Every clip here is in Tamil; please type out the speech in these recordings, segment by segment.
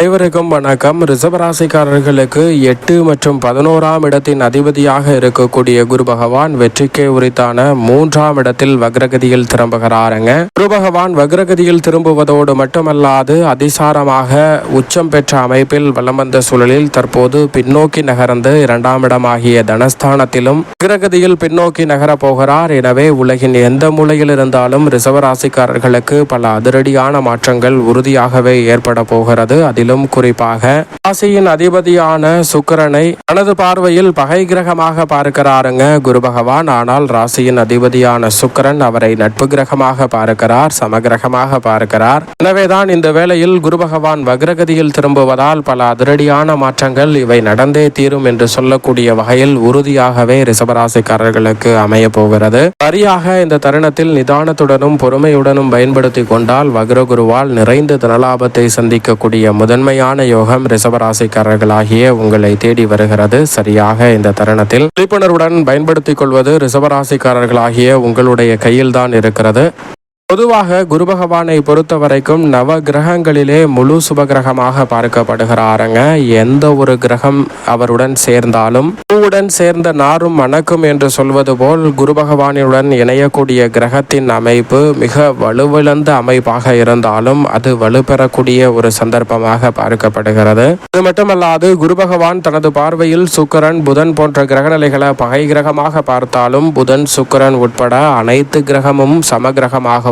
அனைவருக்கும் வணக்கம். ரிசவராசிக்காரர்களுக்கு எட்டு மற்றும் பதினோராம் இடத்தின் அதிபதியாக இருக்கக்கூடிய குரு பகவான் வெற்றிக்கே உரித்தான மூன்றாம் இடத்தில் வக்ரகதியில் திரும்புகிறாருங்க. குரு பகவான் வக்ரகதியில் திரும்புவதோடு மட்டுமல்லாது அதிசாரமாக உச்சம் பெற்ற அமைப்பில் வலம் வந்த சூழலில் தற்போது பின்னோக்கி நகர்ந்து இரண்டாம் இடமாகிய தனஸ்தானத்திலும் வக்ரகதியில் பின்னோக்கி நகரப் போகிறார். எனவே உலகின் எந்த மூலையில் இருந்தாலும் ரிசவராசிக்காரர்களுக்கு பல அதிரடியான மாற்றங்கள் உறுதியாகவே ஏற்பட போகிறது. அதில் அதிலும் குறிப்பாக ராசியின் அதிபதியான சுக்கரனை தனது பார்வையில் பகை கிரகமாக பார்க்கிறாருங்க. குரு பகவான் ஆனால் ராசியின் அதிபதியான சுக்கரன் அவரை நட்பு கிரகமாக பார்க்கிறார் சமகிரகமாக பார்க்கிறார். எனவேதான் இந்த வேளையில் குரு பகவான் வக்ரகதியில் திரும்புவதால் பல அதிரடியான மாற்றங்கள் இவை நடந்தே தீரும் என்று சொல்லக்கூடிய வகையில் உறுதியாகவே ரிசபராசிக்காரர்களுக்கு அமைய போகிறது. சரியாக இந்த தருணத்தில் நிதானத்துடனும் பொறுமையுடனும் பயன்படுத்தி கொண்டால் வக்ரகுருவால் நிறைந்த தனலாபத்தை சந்திக்கக்கூடிய முதன் முதன்மையான யோகம் ரிசவராசிக்காரர்களாகிய உங்களை தேடி வருகிறது. சரியாக இந்த தருணத்தில் விழிப்புணர்வுடன் பயன்படுத்திக் கொள்வது ரிசவராசிக்காரர்களாகிய உங்களுடைய கையில்தான் இருக்கிறது. பொதுவாக குரு பகவானை பொறுத்த வரைக்கும் நவ கிரகங்களிலே முழு சுபகிரகமாக பார்க்கப்படுகிறாருங்க. எந்த ஒரு கிரகம் அவருடன் சேர்ந்தாலும் பூவுடன் சேர்ந்த நாரும் மணக்கும் என்று சொல்வது போல் குரு பகவானுடன் இணையக்கூடிய கிரகத்தின் அமைப்பு மிக வலுவிழந்த அமைப்பாக இருந்தாலும் அது வலுப்பெறக்கூடிய ஒரு சந்தர்ப்பமாக பார்க்கப்படுகிறது. அது மட்டுமல்லாது குரு பகவான் தனது பார்வையில் சுக்கரன் புதன் போன்ற கிரகநிலைகளை பகை கிரகமாக பார்த்தாலும் புதன் சுக்கிரன் உட்பட அனைத்து கிரகமும்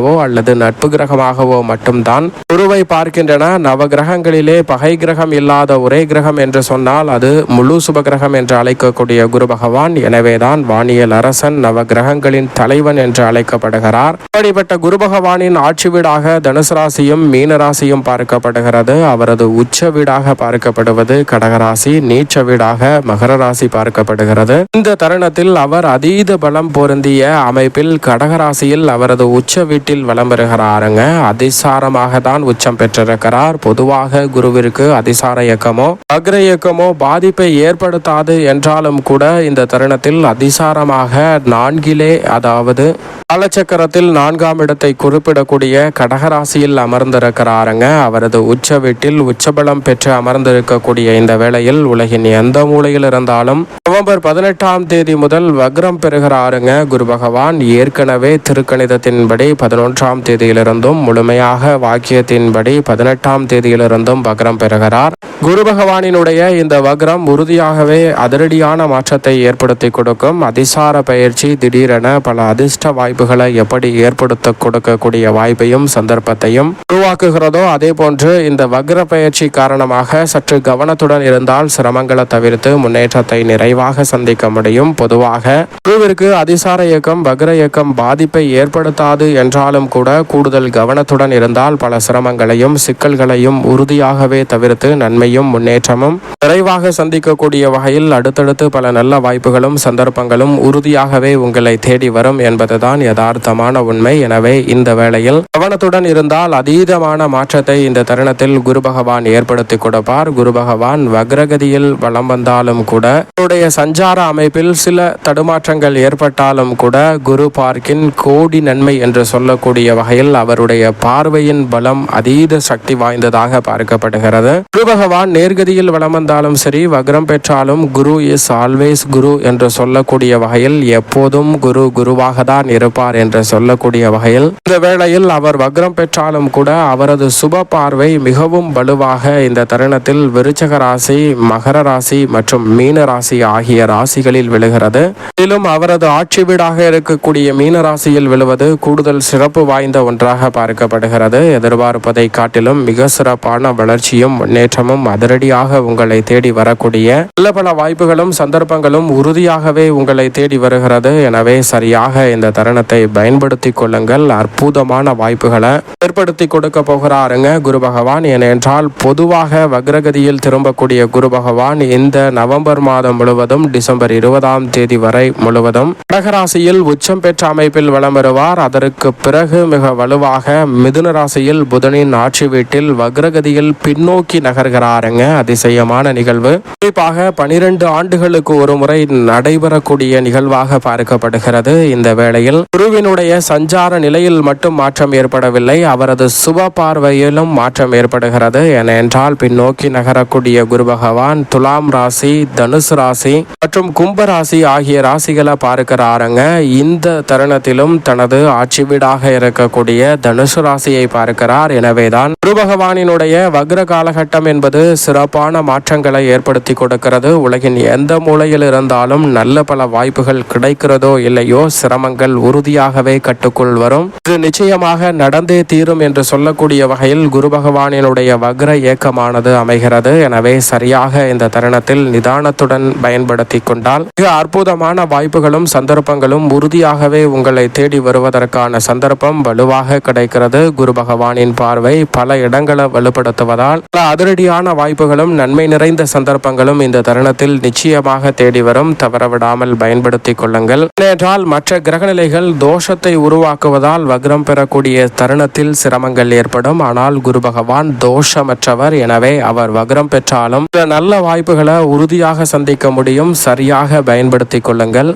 கிரகமாகவோ அல்லது நட்பு கிரகமாகவோ மட்டும்தான் குருவை பார்க்கின்றன. நவ கிரகங்களிலே பகை கிரகம் இல்லாத ஒரே கிரகம் என்று சொன்னால் அது முழு சுபகிரகம் என்று அழைக்கக்கூடிய குரு பகவான். எனவேதான் வானியல் அரசன் நவ கிரகங்களின் தலைவன் என்று அழைக்கப்படுகிறார். அப்படிப்பட்ட குரு பகவானின் ஆட்சி வீடாக தனுசு ராசியும் மீன ராசியும் பார்க்கப்படுகிறது. அவரது உச்ச வீடாக பார்க்கப்படுவது கடகராசி நீச்ச வீடாக மகர ராசி பார்க்கப்படுகிறது. இந்த தருணத்தில் அவர் அதீத பலம் பொருந்திய அமைப்பில் கடகராசியில் அவரது உச்ச வீட்டில் வலம் பெறுகிறாருங்க அதிசாரமாக தான் உச்சம் பெற்றிருக்கிறார். பொதுவாக குருவிற்கு அதிசார இயக்கமோ அக்ர இயக்கமோ பாதிப்பை ஏற்படுத்தாது என்றாலும் கூட இந்த தருணத்தில் அதிசாரமாக நான்கிலே அதாவது காலச்சக்கரத்தில் நான்காம் இடத்தை குறிப்பிடக்கூடிய கடகராசியில் அமர்ந்திருக்கிறாருங்க. அவரது உச்ச வீட்டில் உச்சபலம் பெற்று அமர்ந்திருக்கக்கூடிய இந்த வேளையில் உலகின் எந்த மூலையில் இருந்தாலும் நவம்பர் பதினெட்டாம் தேதி முதல் வக்ரம் பெறுகிறாருங்க குரு பகவான் ஏற்கனவே திருக்கணிதத்தின்படி பதினொன்றாம் தேதியிலிருந்தும் முழுமையாக வாக்கியத்தின்படி பதினெட்டாம் தேதியிலிருந்தும் வக்ரம் பெறுகிறார். குரு பகவானினுடைய இந்த வக்ரம் உறுதியாகவே அதிரடியான மாற்றத்தை ஏற்படுத்தி கொடுக்கும். அதிசார பயிற்சி திடீரென பல அதிர்ஷ்ட வாய்ப்புகளை எப்படி ஏற்படுத்த கொடுக்கக்கூடிய வாய்ப்பையும் சந்தர்ப்பத்தையும் உருவாக்குகிறதோ அதே போன்று இந்த வக்ர பயிற்சி காரணமாக சற்று கவனத்துடன் இருந்தால் சிரமங்களை தவிர்த்து முன்னேற்றத்தை விரைவாக சந்திக்க முடியும் பொதுவாக குருவிற்கு அதிசார இயக்கம் வக்ர இயக்கம் பாதிப்பை ஏற்படுத்தாது என்றாலும் கூட கூடுதல் கவனத்துடன் இருந்தால் பல சிரமங்களையும் சிக்கல்களையும் உறுதியாகவே தவிர்த்து நன்மையும் முன்னேற்றமும் விரைவாக சந்திக்கக்கூடிய வகையில் அடுத்தடுத்து பல நல்ல வாய்ப்புகளும் சந்தர்ப்பங்களும் உறுதியாகவே உங்களை தேடி வரும் என்பதுதான் யதார்த்தமான உண்மை. எனவே இந்த வேளையில் கவனத்துடன் இருந்தால் அதீதமான மாற்றத்தை இந்த தருணத்தில் குரு பகவான் ஏற்படுத்தி கொடுப்பார். குரு பகவான் வக்ரகதியில் வலம் வந்தாலும் கூட அவருடைய சஞ்சார அமைப்பில் சில தடுமாற்றங்கள் ஏற்பட்டாலும் கூட குரு பார்க்கின் கோடி நன்மை என்று சொல்லக்கூடிய வகையில் அவருடைய பார்வையின் பலம் அதீத சக்தி வாய்ந்ததாக பார்க்கப்படுகிறது. குரு பகவான் நேர்கதியில் வலம் வந்தாலும் சரி வக்ரம் பெற்றாலும் குரு இஸ் ஆல்வேஸ் குரு என்று சொல்லக்கூடிய வகையில் எப்போதும் குரு குருவாக தான் இருப்பார் என்று சொல்லக்கூடிய வகையில் இந்த வேளையில் அவர் வக்ரம் பெற்றாலும் கூட அவரது சுப பார்வை மிகவும் வலுவாக இந்த தருணத்தில் விருச்சக ராசி மகர ராசி மற்றும் மீன ராசி ஆகிய ராசிகளில் விழுகிறது. மேலும் அவரது ஆட்சி வீடாக இருக்கக்கூடிய மீன ராசியில் விழுவது கூடுதல் சிறப்பு வாய்ந்த ஒன்றாக பார்க்கப்படுகிறது. எதிர்பார்ப்பதை காட்டிலும் மிக சிறப்பான வளர்ச்சியும் முன்னேற்றமும் அதிரடியாக உங்களை தேடி வரக்கூடிய நல்ல பல வாய்ப்புகளும் சந்தர்ப்பங்களும் உறுதியாகவே உங்களை தேடி வருகிறது. எனவே சரியாக இந்த தருணத்தை பயன்படுத்தி கொள்ளுங்கள். அற்புதமான வாய்ப்பு வாய்ப்புகளை ஏற்படுத்தி கொடுக்க போகிறாருங்க குரு பகவான். ஏனென்றால் பொதுவாக வக்ரகதியில் திரும்பக்கூடிய குரு பகவான் இந்த நவம்பர் மாதம் முழுவதும் டிசம்பர் இருபதாம் தேதி வரை முழுவதும் கடகராசியில் உச்சம் பெற்ற அமைப்பில் வலம் வருவார். அதற்கு பிறகு மிக வலுவாக மிதுன ராசியில் புதனின் ஆட்சி வீட்டில் வக்ரகதியில் பின்னோக்கி நகர்கிறாருங்க. அதிசயமான நிகழ்வு. குறிப்பாக பனிரெண்டு ஆண்டுகளுக்கு ஒரு முறை நடைபெறக்கூடிய நிகழ்வாக பார்க்கப்படுகிறது. இந்த வேளையில் குருவினுடைய சஞ்சார நிலையில் மட்டும் மாற்றம் ஏற்படவில்லை. அவரது சுப பார்வையிலும் மாற்றம் ஏற்படுகிறது. என என்றால் பின்னோக்கி நகரக்கூடிய குரு பகவான் துலாம் ராசி தனுசு ராசி மற்றும் கும்ப ராசி ஆகிய ராசிகளை பார்க்கிறாருங்க. இந்த தருணத்திலும் தனது ஆட்சி வீடாக இருக்கக்கூடிய தனுசு ராசியை பார்க்கிறார். எனவேதான் குரு பகவானினுடைய வக்ர காலகட்டம் என்பது சிறப்பான மாற்றங்களை ஏற்படுத்தி கொடுக்கிறது. உலகின் எந்த மூலையில் இருந்தாலும் நல்ல பல வாய்ப்புகள் கிடைக்கிறதோ இல்லையோ சிரமங்கள் உறுதியாகவே கட்டுக்குள் வரும். இது நிச்சயமாக நடந்தே தீரும் என்று சொல்லக்கூடிய வகையில் குரு பகவானினுடைய வக்ர இயக்கமானது அமைகிறது. எனவே சரியாக இந்த தருணத்தில் நிதானத்துடன் பயன்படுத்தி கொண்டால் மிக அற்புதமான வாய்ப்புகளும் சந்தர்ப்பங்களும் உறுதியாகவே உங்களை தேடி வருவதற்கான சந்தர்ப்பம் வலுவாக கிடைக்கிறது. குரு பகவானின் பார்வை பல இடங்களை வலுப்படுத்துவதால் பல அதிரடியான வாய்ப்புகளும் நன்மை நிறைந்த சந்தர்ப்பங்களும் இந்த தருணத்தில் நிச்சயமாக தேடி வரும். தவறவிடாமல் பயன்படுத்திக் கொள்ளுங்கள். ஏனென்றால் மற்ற கிரகநிலைகள் தோஷத்தை உருவாக்குவதால் வக்ரம் பெறக்கூடிய தருணத்தில் சிரமங்கள் ஏற்படும். ஆனால் குரு பகவான் தோஷமற்றவர். எனவே அவர் வக்ரம் பெற்றாலும் நல்ல வாய்ப்புகளை உறுதியாக சந்திக்க முடியும். சரியாக பயன்படுத்திக் கொள்ளுங்கள்.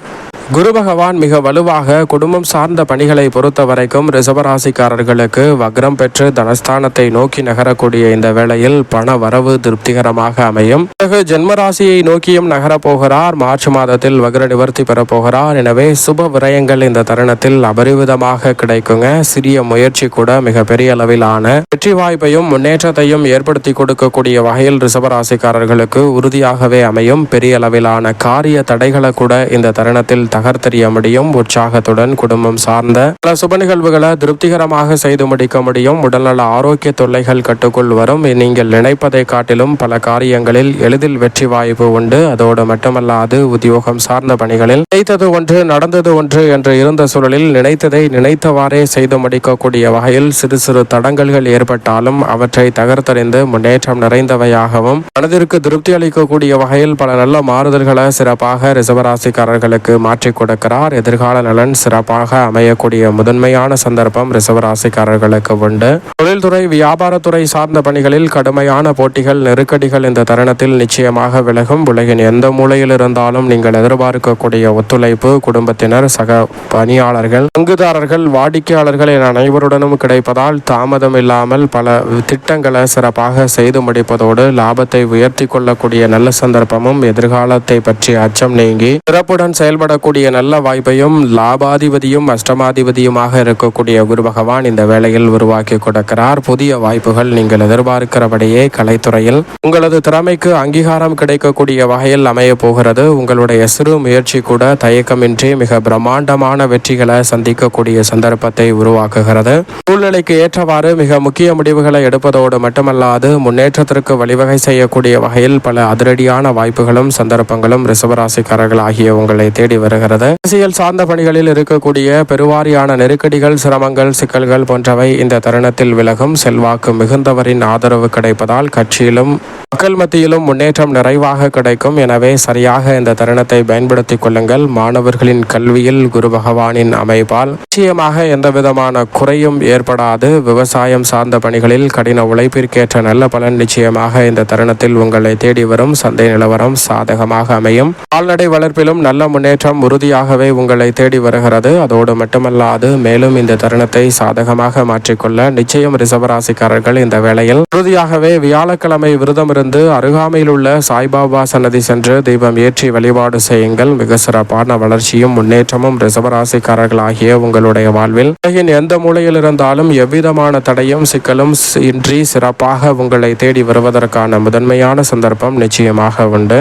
குரு பகவான் மிக வலுவாக குடும்பம் சார்ந்த பணிகளை பொறுத்த வரைக்கும் ரிசவராசிக்காரர்களுக்கு வக்ரம் பெற்று தனஸ்தானத்தை நோக்கி நகரக்கூடிய இந்த வேளையில் பண வரவு திருப்திகரமாக அமையும். பிறகு ஜென்மராசியை நோக்கியும் நகரப்போகிறார். மார்ச் மாதத்தில் வக்ர நிவர்த்தி பெறப்போகிறார். எனவே சுப விரயங்கள் இந்த தருணத்தில் அபரிவிதமாக கிடைக்குங்க. சிறிய முயற்சி கூட மிக பெரிய அளவிலான வெற்றி வாய்ப்பையும் முன்னேற்றத்தையும் ஏற்படுத்தி கொடுக்கக்கூடிய வகையில் ரிசவராசிக்காரர்களுக்கு உறுதியாகவே அமையும். பெரிய அளவிலான காரிய தடைகளை கூட இந்த தருணத்தில் தகர்த்தெறிய முடியும். உற்சாகத்துடன் குடும்பம் சார்ந்த பல சுப நிகழ்வுகளை திருப்திகரமாக செய்து முடிக்க முடியும். உடல்நல ஆரோக்கிய தொல்லைகள் கட்டுக்குள் வரும். நீங்கள் நினைப்பதை காட்டிலும் பல காரியங்களில் எளிதில் வெற்றி வாய்ப்பு உண்டு. அதோடு மட்டுமல்லாது உத்தியோகம் சார்ந்த பணிகளில் நினைத்தது ஒன்று நடந்தது ஒன்று என்று இருந்த சூழலில் நினைத்ததை நினைத்தவாறே செய்து முடிக்கக்கூடிய வகையில் சிறு சிறு தடங்கல்கள் ஏற்பட்டாலும் அவற்றை தகர்த்தறிந்து முன்னேற்றம் நிறைந்தவையாகவும் மனதிற்கு திருப்தி அளிக்கக்கூடிய வகையில் பல நல்ல மாறுதல்களை சிறப்பாக ரிசவராசிக்காரர்களுக்கு மாற்றிக் கொடுக்கிறார். எதிர்கால நலன் சிறப்பாக அமையக்கூடிய முதன்மையான சந்தர்ப்பம் ரிசவராசிக்காரர்களுக்கு உண்டு. தொழில்துறை வியாபாரத்துறை சார்ந்த பணிகளில் கடுமையான போட்டிகள் நெருக்கடிகள் இந்த தருணத்தில் நிச்சயமாக விலகும். உலகின் எந்த மூலையில் இருந்தாலும் நீங்கள் எதிர்பார்க்கக்கூடிய ஒத்துழைப்பு குடும்பத்தினர் சக பணியாளர்கள் பங்குதாரர்கள் வாடிக்கையாளர்கள் என அனைவருடனும் கிடைப்பதால் தாமதம் இல்லாமல் பல திட்டங்களை சிறப்பாக செய்து முடிப்பதோடு லாபத்தை உயர்த்தி கொள்ளக்கூடிய நல்ல சந்தர்ப்பமும் எதிர்காலத்தை பற்றிய அச்சம் நீங்கி சிறப்புடன் செயல்படக்கூடிய நல்ல வாய்ப்பையும் லாபாதிபதியும் அஷ்டமாதிபதியுமாக இருக்கக்கூடிய குரு பகவான் இந்த வேளையில் உருவாக்கி கொடுக்கிறார். புதிய வாய்ப்புகள் நீங்கள் எதிர்பார்க்கிறபடியே கலைத்துறையில் உங்களது திறமைக்கு அங்கீகாரம் கிடைக்கக்கூடிய வகையில் அமைய போகிறது. உங்களுடைய சிறு முயற்சி கூட தயக்கமின்றி மிக பிரம்மாண்டமான வெற்றிகளை சந்திக்கக்கூடிய சந்தர்ப்பத்தை உருவாக்குகிறது. சூழ்நிலைக்கு ஏற்றவாறு மிக முக்கிய முடிவுகளை எடுப்பதோடு மட்டுமல்லாது முன்னேற்றத்திற்கு வழிவகை செய்யக்கூடிய வகையில் பல அதிரடியான வாய்ப்புகளும் சந்தர்ப்பங்களும் ரிசவராசிக்காரர்கள் ஆகிய உங்களை தேடி வருகிறது. அரசியல் சார்ந்த பணிகளில் இருக்கக்கூடிய பெருவாரியான நெருக்கடிகள் சிரமங்கள் சிக்கல்கள் போன்றவை இந்த தருணத்தில் விலகும். செல்வாக்கு மிகுந்தவரின் ஆதரவு கிடைப்பதால் கட்சியிலும் மக்கள் மத்தியிலும் முன்னேற்றம் நிறைவாக கிடைக்கும். எனவே சரியாக இந்த தருணத்தை பயன்படுத்திக் கொள்ளுங்கள். மாணவர்களின் கல்வியில் குரு பகவானின் அமைப்பால் நிச்சயமாக எந்த விதமான குறையும் ஏற்படாது. விவசாயம் சார்ந்த பணிகளில் கடின உழைப்பிற்கேற்ற நல்ல பலன் நிச்சயமாக இந்த தருணத்தில் உங்களை தேடி வரும். சந்தை நிலவரம் சாதகமாக அமையும். கால்நடை வளர்ப்பிலும் நல்ல முன்னேற்றம் உறுதியாகவே உங்களை தேடி வருகிறது. அதோடு மட்டுமல்லாது மேலும் இந்த தருணத்தை சாதகமாக மாற்றிக்கொள்ள நிச்சயம் ரிசவராசிக்காரர்கள் இந்த வேளையில் உறுதியாகவே வியாழக்கிழமை விரதம் இருந்து அருகாமையில் உள்ள சாய்பாபா சன்னதி சென்று தீபம் ஏற்றி வழிபாடு செய்யுங்கள். மிக சிறப்பான வளர்ச்சியும் முன்னேற்றமும் ரிசவராசிக்காரர்கள் ஆகிய உங்களுடைய வாழ்வில். உலகின் எந்த மூலையில் இருந்தாலும் எவ்விதமான தடையும் சிக்கலும் இன்றி சிறப்பாக உங்களை தேடி வருவதற்கான முதன்மையான சந்தர்ப்பம் நிச்சயமாக உண்டு.